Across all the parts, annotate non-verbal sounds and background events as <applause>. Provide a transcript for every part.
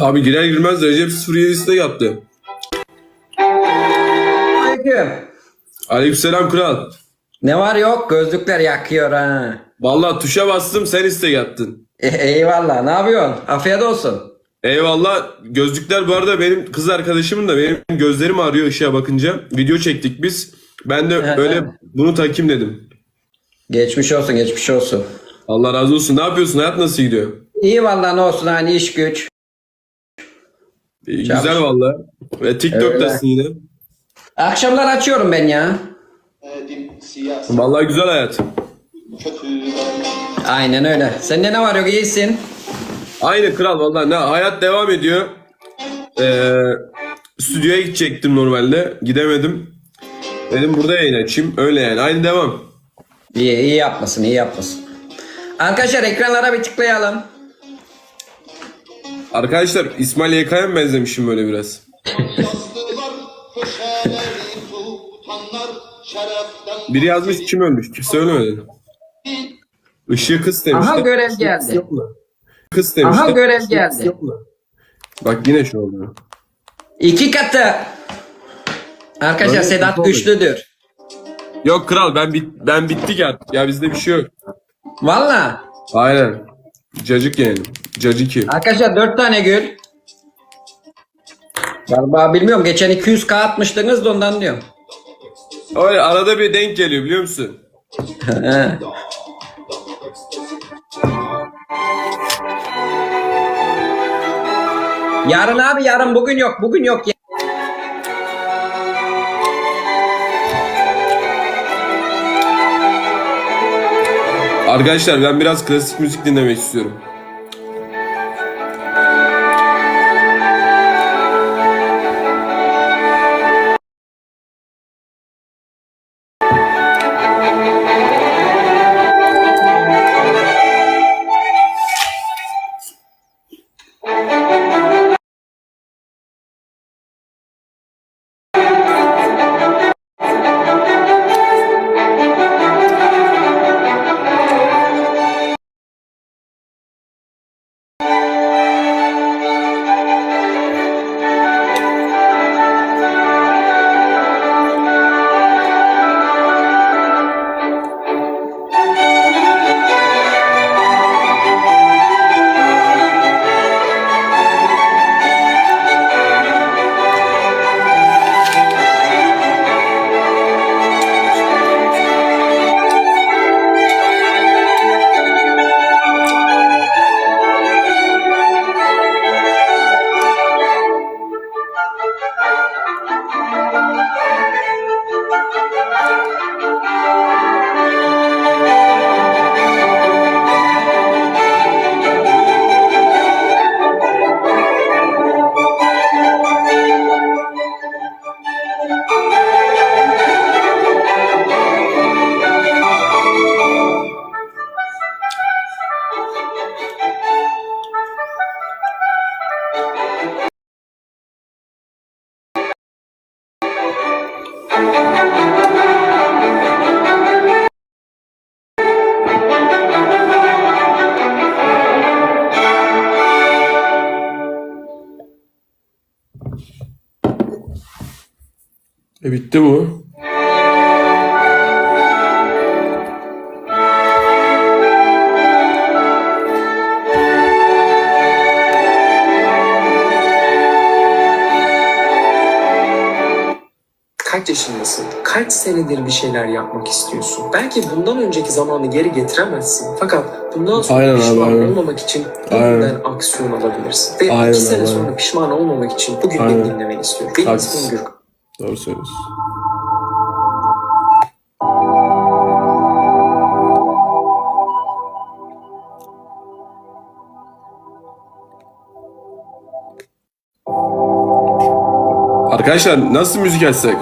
Abi girer girmez de Recep 07'si de yaptı. Aleyküm. Aleykümselam kral. Ne var yok gözlükler yakıyor ha. Vallahi tuşa bastım sen istek attın. E, eyvallah ne yapıyorsun? Afiyet olsun. Eyvallah. Gözlükler bu arada benim kız arkadaşımın da benim gözlerim ağrıyor ışığa bakınca. Video çektik biz. Ben de Hı hı. öyle bunu takayım dedim. Geçmiş olsun geçmiş olsun. Allah razı olsun. Ne yapıyorsun? Hayat nasıl gidiyor? İyi vallahi ne olsun hani iş güç. İyi, Çalış. güzel valla. Ve TikTok'tasın yine. Akşamlar açıyorum ben ya. Din, siyaset Vallahi güzel hayat. kötü. Aynen öyle. Sende ne var yok iyisin. Aynı kral vallahi ne hayat devam ediyor. Ee, stüdyoya gidecektim normalde. Gidemedim. Dedim burada yayın açayım. Öyle yani. Aynı devam. İyi iyi yapmasın iyi yapmasın. Arkadaşlar ekranlara bir tıklayalım. Arkadaşlar İsmail YK'ya mı benzemişim böyle biraz? Biri yazmış kim ölmüş? Kim söylemedi. Işığı kız demiş. Aha görev geldi. Kız demiş. Aha görev geldi. Bak yine şu oldu. İki katı. Arkadaşlar Sedat oldu. güçlüdür. Yok kral ben bit ben bittik artık. Ya bizde bir şey yok. Valla. Aynen. Cacık yani. Caciki. Arkadaşlar dört tane gül. Galiba bilmiyorum. Geçen 200k atmıştınız da ondan diyorum. Öyle arada bir denk geliyor biliyor musun? <laughs> Yarın abi yarın bugün yok. Bugün yok. Arkadaşlar ben biraz klasik müzik dinlemek istiyorum. E bitti bu. Kaç yaşındasın? Kaç senedir bir şeyler yapmak istiyorsun? Belki bundan önceki zamanı geri getiremezsin. Fakat bundan sonra Aynen pişman aynen. olmamak için Aynen. bugünden aksiyon alabilirsin. Ve Aynen iki sene abi, sonra aynen. pişman olmamak için bugün Aynen. beni dinlemeni istiyorum. Benim ismim Gürkan. Doğru söylüyorsun. Arkadaşlar nasıl müzik açsak?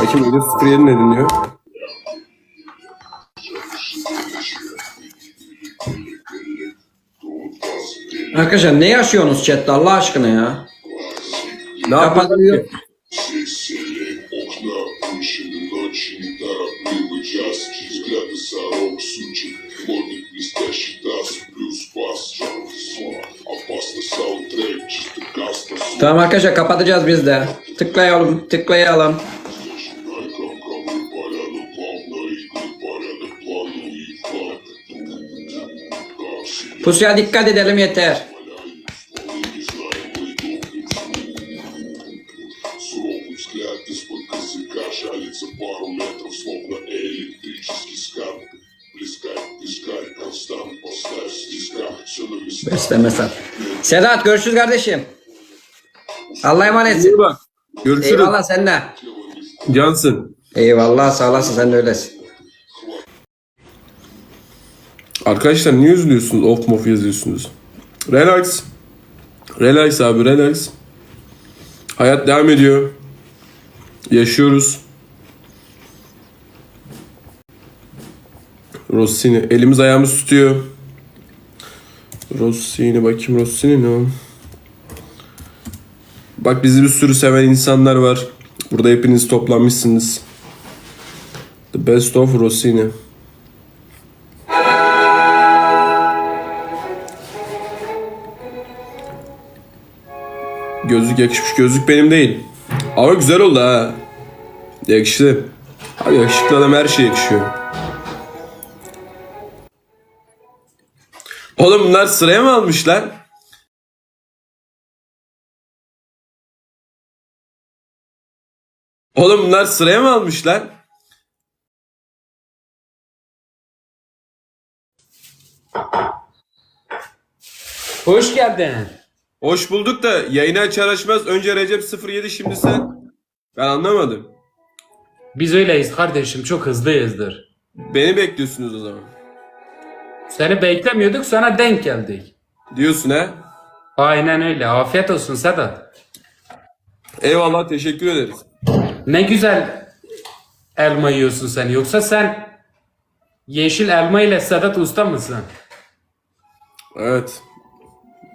Bakayım öyle 07 ne dinliyor? Arkadaşlar ne yaşıyorsunuz chatte Allah aşkına ya? Ne yapalım Kapatıyor. Вышины ночи неторопливый час Взгляды сорок сучек Модных блестящий таз Плюс бас Опасный саундтрек Tamam arkadaşlar kapatacağız biz de. Tıklayalım, tıklayalım. Pusuya dikkat edelim yeter. İstemezsen. Sedat görüşürüz kardeşim. Allah'a emanetsin. İyi bak. Görüşürüz. Eyvallah sen de. Cansın. Eyvallah sağ olasın sen de öylesin. Arkadaşlar niye üzülüyorsunuz? Of mof yazıyorsunuz. Relax. Relax abi relax. Hayat devam ediyor. Yaşıyoruz. Rossini elimiz ayağımız tutuyor. Rossini bakayım Rossini ne o? Bak bizi bir sürü seven insanlar var. Burada hepiniz toplanmışsınız. The best of Rossini. Gözlük yakışmış. Gözlük benim değil. Ama güzel oldu ha. Yakıştı. Abi yakışıklı adam her şey yakışıyor. Oğlum bunlar sıraya mı almışlar? Oğlum bunlar sıraya mı almışlar? Hoş geldin. Hoş bulduk da yayını açar açmaz önce Recep 07 şimdi sen. Ben anlamadım. Biz öyleyiz kardeşim çok hızlıyızdır. Beni bekliyorsunuz o zaman. Seni beklemiyorduk sana denk geldik. Diyorsun ha? Aynen öyle. Afiyet olsun Sedat. Eyvallah teşekkür ederiz. Ne güzel elma yiyorsun sen. Yoksa sen yeşil elma ile Sedat Usta mısın? Evet.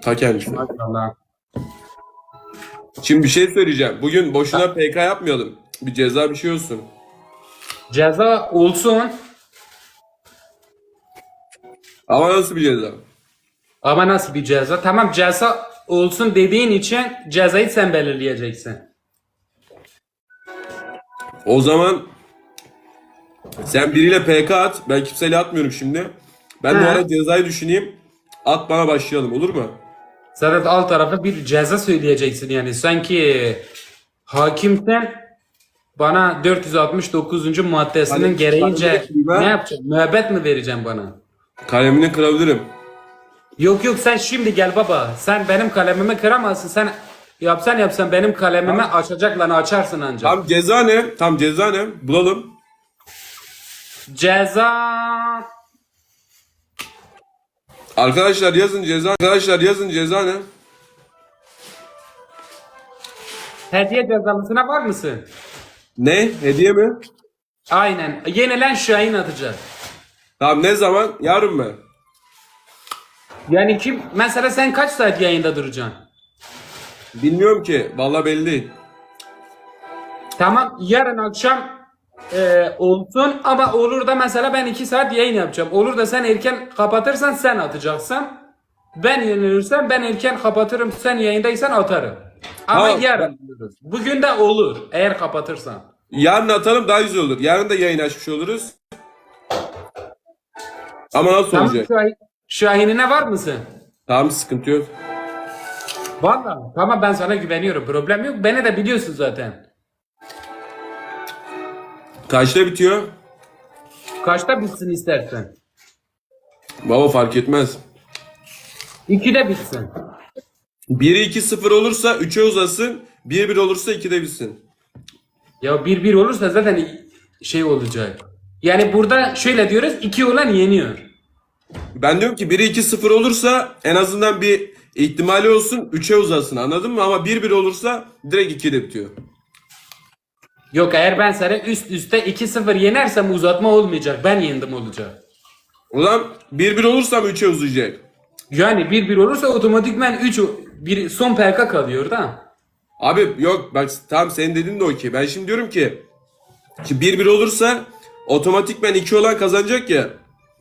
Ta kendisi. Maşallah. Şimdi bir şey söyleyeceğim. Bugün boşuna PK yapmayalım. Bir ceza bir şey olsun. Ceza olsun Ama nasıl bir ceza? ama nasıl bir ceza? Tamam ceza olsun dediğin için cezayı sen belirleyeceksin. O zaman sen biriyle PK at. Ben kimseyle atmıyorum şimdi. Ben bu He. ara cezayı düşüneyim. At bana başlayalım olur mu? Sedat alt tarafı bir ceza söyleyeceksin yani. Sanki hakimsen bana 469. maddesinin Hani gereğince de ben- ne yapacaksın? Müebbet mi vereceğim bana? Kalemini kırabilirim. Yok yok sen şimdi gel baba. Sen benim kalemimi kıramazsın. Sen yapsan yapsan benim kalemimi açacaklarını açarsın ancak. Tam ceza ne? Tam ceza ne? Bulalım. Ceza Arkadaşlar yazın ceza. Arkadaşlar yazın ceza ne? hediye cezalısına var mısın? Ne? Hediye mi? Aynen. Yenilen Şahin atacak. Tamam ne zaman? Yarın mı? Yani kim mesela sen kaç saat yayında duracaksın? Bilmiyorum ki. Vallahi belli değil. Tamam yarın akşam e, olsun ama olur da mesela ben 2 saat yayın yapacağım. Olur da sen erken kapatırsan sen atacaksın. Ben yenilirsem ben erken kapatırım sen yayındaysan atarım. Ama Tamam. yarın. Bugün de olur eğer kapatırsan. Yarın atalım daha güzel olur. Yarın da yayın açmış oluruz. Ama nasıl Tamam olacak? Şahin, Şahin'ine var mısın? Tamam sıkıntı yok. Valla tamam ben sana güveniyorum problem yok. Beni de biliyorsun zaten. Kaçta bitiyor? Kaçta bitsin istersen? Baba fark etmez. 2'de bitsin. 1-2-0 olursa 3'e uzasın. 1-1 olursa 2'de bitsin. Ya 1-1 olursa zaten şey olacak. Yani burada şöyle diyoruz 2 olan yeniyor. Ben diyorum ki 1-2-0 olursa en azından bir ihtimali olsun 3'e uzasın anladın mı? Ama 1-1 olursa direkt 2'de bitiyor. Yok eğer ben seni üst üste 2-0 yenersem uzatma olmayacak. Ben yendim olacak. Zaman 1-1 olursam 3'e uzayacak. Yani 1-1 olursa otomatikman 3 bir son PK kalıyor da. Abi yok bak tamam senin dediğin de okey. Ben şimdi diyorum ki ki 1-1 olursa otomatikmen 2 olan kazanacak ya.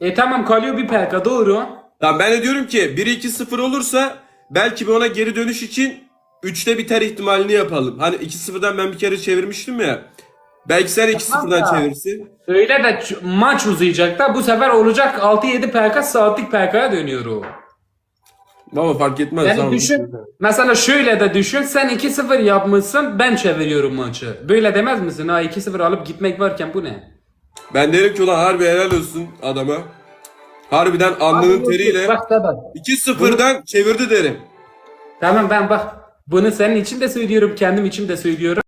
E tamam kalıyor bir PK doğru. Tamam ben de diyorum ki 1-2-0 olursa belki bir ona geri dönüş için 3'te biter ihtimalini yapalım. Hani 2-0'dan ben bir kere çevirmiştim ya. Belki sen 2-0'dan da. çevirsin. Öyle de ç- maç uzayacak da bu sefer olacak 6-7 PK saatlik PK'ya dönüyor o. Baba fark etmez. Yani tamam. düşün. Mesela şöyle de düşün. Sen 2-0 yapmışsın ben çeviriyorum maçı. Böyle demez misin? Ha 2-0 alıp gitmek varken bu ne? Ben derim ki ulan harbi helal olsun adama. Harbiden alnının teriyle Bak da bak. 2-0'dan çevirdi derim. Tamam ben bak. Bunu senin için de söylüyorum. Kendim için de söylüyorum.